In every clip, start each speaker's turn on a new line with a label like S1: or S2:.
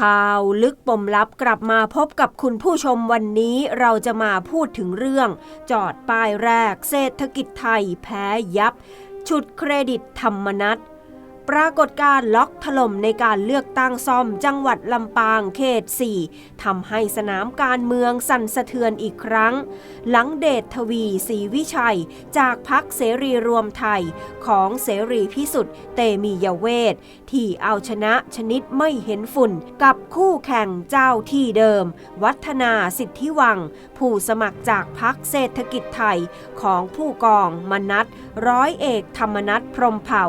S1: ข่าวลึกปมลับกลับมาพบกับคุณผู้ชมวันนี้เราจะมาพูดถึงเรื่อง จอดป้ายแรกเศรษฐกิจไทยแพ้ยับฉุดเครดิตธรรมนัต ปรากฏการล็อกถล่มในการเลือกตั้งซ่อมจังหวัดลำปางเขต 4ทำให้สนามการเมืองสั่นสะเทือนอีกครั้ง หลังเดชทวีศรีวิชัย จากพักเสรีรวมไทยของเสรีพิสุทธิ์เตมียเวท ที่เอาชนะชนิดไม่เห็นฝุ่น กับคู่แข่งเจ้าที่เดิม วัฒนาสิทธิวัง ผู้สมัครจากพักเศรษฐกิจไทยของผู้กองมนัทร้อยเอกธรรมนัทพรมเผ่า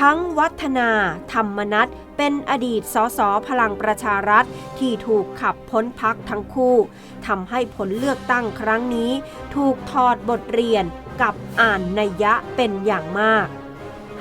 S1: ทั้งวัฒนา ธรรมนัตเป็นอดีตสสพลังประชารัฐที่ถูกขับพ้นพักทั้งคู่ทำให้ผลเลือกตั้งครั้งนี้ ถูกถอดบทเรียนกับอ่านนัยยะเป็นอย่างมาก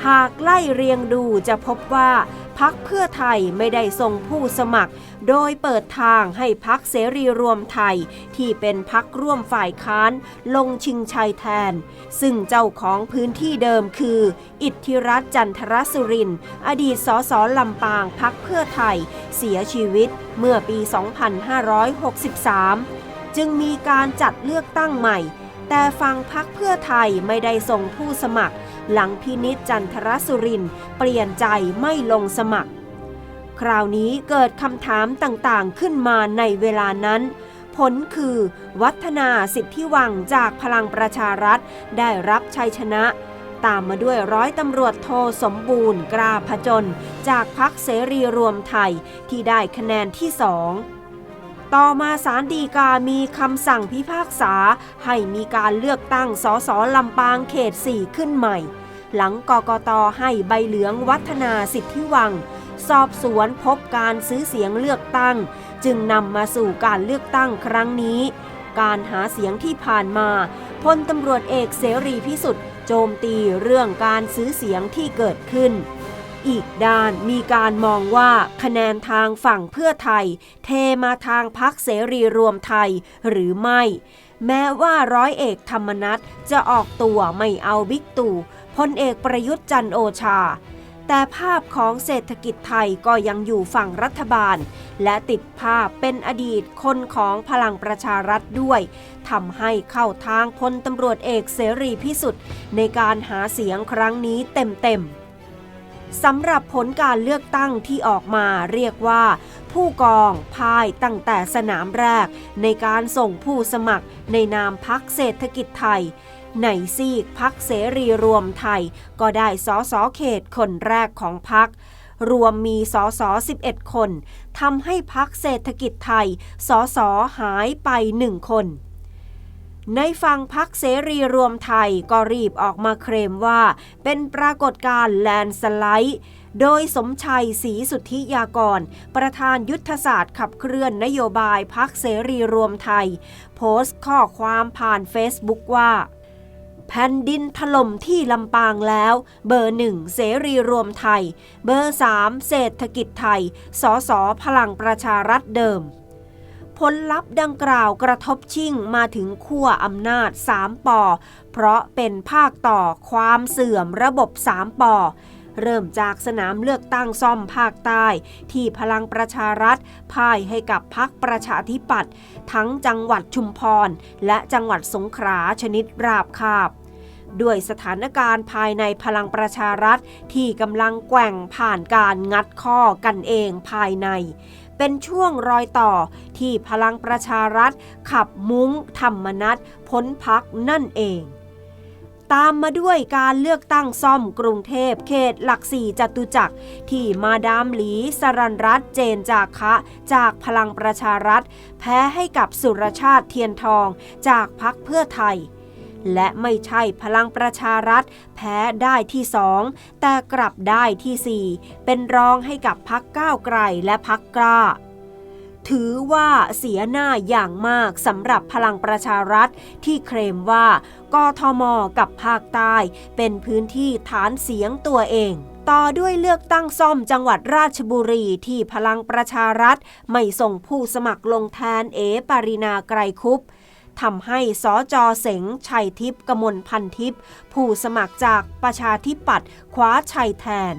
S1: หากไล่เรียงดูจะพบว่าพักเพื่อไทยไม่ได้ส่งผู้สมัคร โดยเปิดทางให้พักเสรีรวมไทย ที่เป็นพักร่วมฝ่ายค้าน ลงชิงชัยแทน ซึ่งเจ้าของพื้นที่เดิมคือ อิทธิรัตน์จันทรสุรินต์อดีตสสลำปางพักเพื่อไทย เสียชีวิตเมื่อปี 2563 จึงมีการจัดเลือกตั้งใหม่ แต่ฝั่งพักเพื่อไทยไม่ได้ส่งผู้สมัคร หลังพินิจจันทรสุรินเปลี่ยนใจไม่ลงสมัคร คราวนี้เกิดคำถามต่างๆขึ้นมาในเวลานั้น ผลคือวัฒนาสิทธิวังจากพลังประชารัฐได้รับชัยชนะ ตามมาด้วยร้อยตำรวจโทสมบูรณ์ กราพจน จากพักเสรีรวมไทยที่ได้คะแนนที่สอง ต่อมาสารดีกามีคำสั่งพิพากษา ให้มีการเลือกตั้งสสลำปางเขต 4 ขึ้นใหม่ หลังกกตให้ใบเหลืองวัฒนาสิทธิวัง สอบสวนพบการซื้อเสียงเลือกตั้ง จึงนำมาสู่การเลือกตั้งครั้งนี้ การหาเสียงที่ผ่านมาพลตำรวจเอกเสรีพิสุทธิ์โจมตีเรื่องการซื้อเสียงที่เกิดขึ้น อีกด้านมีการมองว่าคะแนนทางฝั่งเพื่อไทย เทมาทางพักเสรีรวมไทยหรือไม่ แม้ว่าร้อยเอกธรรมนัฐจะออกตัวไม่เอาบิ๊กตู่พลเอกประยุทธ์จันโอชา แต่ภาพของเศรษฐกิจไทยก็ยังอยู่ฝั่งรัฐบาล และติดภาพเป็นอดีตคนของพลังประชารัฐด้วยทำให้เข้าทางพลตำรวจเอกเสรีพิสุทธิ์ในการหาเสียงครั้งนี้เต็มๆ สำหรับผลการเลือกตั้งที่ออกมาเรียกว่า ผู้กองพ่ายตั้งแต่สนามแรก ในการส่งผู้สมัครในนามพักเศรษฐกิจไทยในซีกพักเสรีรวมไทย ก็ได้สอสอเขตคนแรกของพัก รวมมีสอสอ11 คนทำให้พักเศรษฐกิจไทยสอสอหายไปหนึ่งคน ในฝั่งพักเสรีรวมไทยก็รีบออกมาเคลมว่า เป็นปรากฏการณ์แลนสไลด์โดยสมชัยศรีสุทธิยากร ประธานยุทธศาสตร์ขับเคลื่อนนโยบายพักเสรีรวมไทย โพสต์ข้อความผ่านเฟซบุ๊กว่า แผ่นดินถล่มที่ลำปางแล้ว เบอร์หนึ่งเสรีรวมไทย เบอร์สามเศรษฐกิจไทย สสพลังประชารัฐเดิม ผลลัพธ์ดังกล่าวกระทบชิ่งมาถึงขั้วอำนาจ 3ปอเพราะเป็นภาคต่อความเสื่อมระบบ 3ปอเริ่มจากสนามเลือกตั้งซ่อมภาคใต้ ที่พลังประชารัฐพ่ายให้กับพักประชาธิปัตย์ทั้งจังหวัดชุมพร และจังหวัดสงขลาชนิดราบคาบด้วยสถานการณ์ภายในพลังประชารัฐที่กำลังแกว่งผ่านการงัดข้อกันเองภายใน เป็นช่วงรอยต่อที่พลังประชารัฐ ขับมุ้งธรรมนัตพ้นพักนั่นเอง ตามมาด้วยการเลือกตั้งซ่อมกรุงเทพเขตหลักสี่จตุจักร ที่มาดามหลีสรันรัตน์เจนจากคะจากพลังประชารัฐ แพ้ให้กับสุรชาติเทียนทองจากพักเพื่อไทย และไม่ใช่พลังประชารัฐ แพ้ได้ที่สองแต่กลับได้ที่สี่เป็นรองให้กับพักก้าวไกลและพักกล้า ถือว่าเสียหน้าอย่างมากสำหรับพลังประชารัฐที่เคลมว่ากทมกับภาคใต้ เป็นพื้นที่ฐานเสียงตัวเองต่อด้วยเลือกตั้งซ่อมจังหวัดราชบุรีที่พลังประชารัฐ ไม่ส่งผู้สมัครลงแทนเอปารินาไกรคุป ทำให้สอจอเสงชัยทิพย์กมลพันทิพย์ผู้สมัครจากประชาธิปัตย์คว้าชัยแทน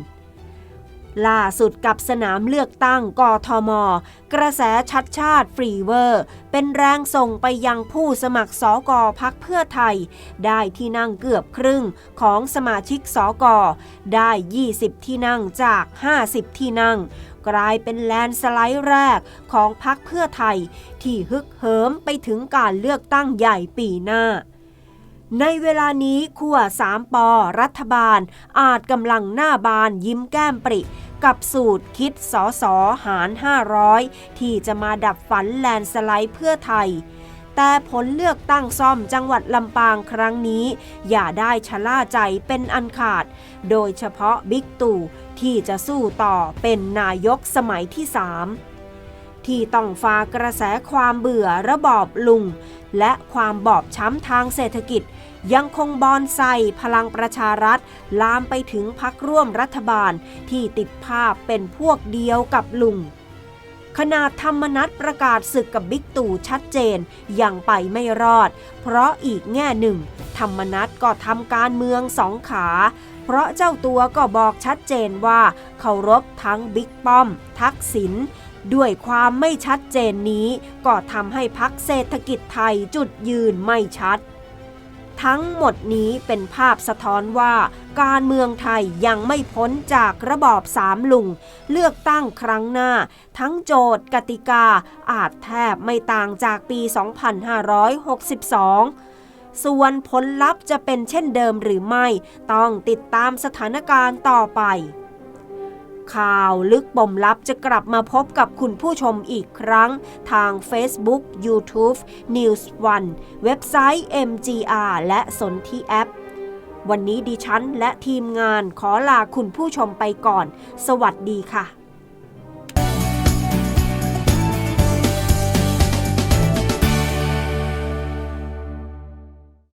S1: ล่าสุดกับสนามเลือกตั้งกทม กระแสชัดชาติฟรีเวอร์ เป็นแรงส่งไปยังผู้สมัครสอกอพักเพื่อไทย ได้ที่นั่งเกือบครึ่งของสมาชิกสอกอได้ 20 ที่นั่งจาก 50 ที่นั่ง กลายเป็นแลนสไลด์แรกของพักเพื่อไทย ที่ฮึกเหิมไปถึงการเลือกตั้งใหญ่ปีหน้า ในเวลานี้ขั้วสามปอรัฐบาล อาจกำลังหน้าบานยิ้มแก้มปริ กับสูตรคิดสอสอหาร 500 ที่จะมาดับฝันแลนสไลด์เพื่อไทย แต่ผลเลือกตั้งซ่อมจังหวัดลำปางครั้งนี้ อย่าได้ชะล่าใจเป็นอันขาด โดยเฉพาะบิ๊กตู่ที่จะสู้ต่อเป็นนายกสมัยที่3ที่ต้องฟากระแสความเบื่อระบอบลุง และความบอบช้ำทางเศรษฐกิจ ยังคงบอนไซพลังประชารัฐ ลามไปถึงพักร่วมรัฐบาลที่ติดภาพเป็นพวกเดียวกับลุง ขนาดธรรมนัตประกาศศึกกับบิ๊กตู่ชัดเจน ยังไปไม่รอด เพราะอีกแง่หนึ่ง ธรรมนัตก็ทำการเมืองสองขา เพราะเจ้าตัวก็บอกชัดเจนว่าเคารพทั้งบิ๊กป้อม ทักษิณด้วยความไม่ชัดเจนนี้ ก็ทำให้พักเศรษฐกิจไทยจุดยืนไม่ชัด ทั้งหมดนี้เป็นภาพสะท้อนว่าการเมืองไทยยังไม่พ้นจากระบอบสามลุง เลือกตั้งครั้งหน้า ทั้งโจทย์กติกาอาจแทบไม่ต่างจากปี 2562 ส่วนผลลัพธ์จะเป็นเช่นเดิมหรือไม่ ต้องติดตามสถานการณ์ต่อไป ข่าวลึกปมลับจะกลับมาพบกับคุณผู้ชมอีกครั้ง ทาง Facebook YouTube News One เว็บไซต์ MGR และสนที่แอป วันนี้ดิฉันและทีมงานขอลาคุณผู้ชมไปก่อน สวัสดีค่ะ